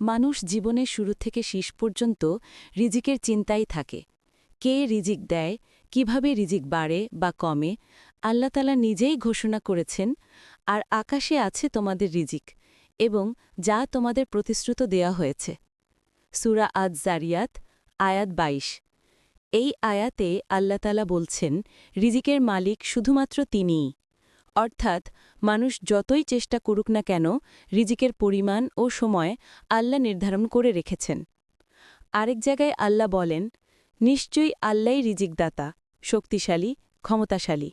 মানুষ জীবনের শুরু থেকে শেষ পর্যন্ত রিজিকের চিন্তাই থাকে। কে রিজিক দেয়, কীভাবে রিজিক বাড়ে বা কমে আল্লাহতালা নিজেই ঘোষণা করেছেন, আর আকাশে আছে তোমাদের রিজিক এবং যা তোমাদের প্রতিশ্রুত দেয়া হয়েছে। সুরা আজ জারিয়াত আয়াত ২২ এই আয়াতে আল্লাহতালা বলছেন, রিজিকের মালিক শুধুমাত্র তিনিই। অর্থাৎ মানুষ যতই চেষ্টা করুক না কেন, রিজিকের পরিমাণ ও সময় আল্লাহ নির্ধারণ করে রেখেছেন। আরেক জায়গায় আল্লাহ বলেন, নিশ্চয়ই আল্লাহই রিজিকদাতা, শক্তিশালী, ক্ষমতাশালী।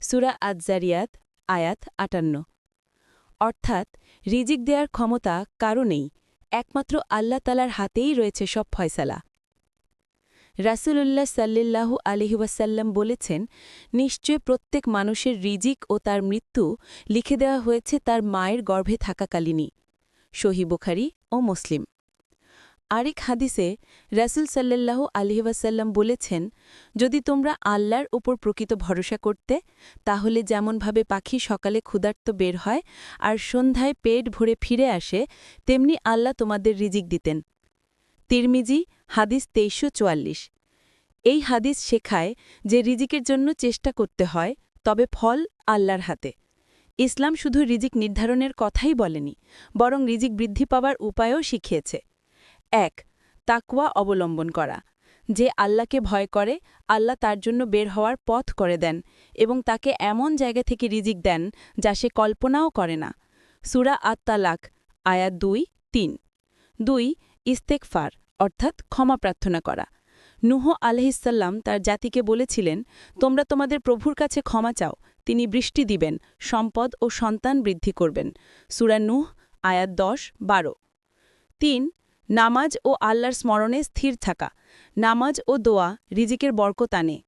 সুরা আজজারিয়াত, আয়াত আটান্ন। অর্থাৎ রিজিক দেওয়ার ক্ষমতা কারণেই একমাত্র আল্লাহ তালার হাতেই রয়েছে সব ফয়সালা। রাসূলুল্লাহ সাল্লিল্লাহু আলহিউসাল্লাম বলেছেন, নিশ্চয় প্রত্যেক মানুষের রিজিক ও তার মৃত্যু লিখে দেওয়া হয়েছে তার মায়ের গর্ভে থাকাকালীনই। সহি বুখারি ও মুসলিম। আরেক হাদিসে রাসুল সাল্লাল্লাহু আলহিউসাল্লাম বলেছেন, যদি তোমরা আল্লাহর ওপর প্রকৃত ভরসা করতে, তাহলে যেমনভাবে পাখি সকালে ক্ষুধার্ত বের হয় আর সন্ধ্যায় পেট ভরে ফিরে আসে, তেমনি আল্লাহ তোমাদের রিজিক দিতেন। তিরমিজি হাদিস তেইশশো চুয়াল্লিশ। এই হাদিস শেখায় যে রিজিকের জন্য চেষ্টা করতে হয়, তবে ফল আল্লাহর হাতে। ইসলাম শুধু রিজিক নির্ধারণের কথাই বলেনি, বরং রিজিক বৃদ্ধি পাওয়ার উপায়ও শিখিয়েছে। এক তাকুয়া অবলম্বন করা। যে আল্লাহকে ভয় করে, আল্লাহ তার জন্য বের হওয়ার পথ করে দেন এবং তাকে এমন জায়গা থেকে রিজিক দেন যা সে কল্পনাও করে না। সুরা আত্মালাক আয়াত দুই, তিন। দুই ইস্তেকফার অর্থাৎ ক্ষমা প্রার্থনা করা। নুহ আলহিসাল্লাম তার জাতিকে বলেছিলেন, তোমরা তোমাদের প্রভুর কাছে ক্ষমা চাও, তিনি বৃষ্টি দিবেন, সম্পদ ও সন্তান বৃদ্ধি করবেন। সুরা নুহ, আয়াত দশ, বারো। তিন, নামাজ ও আল্লাহর স্মরণে স্থির থাকা। নামাজ ও দোয়া রিজিকের বরকত আনে।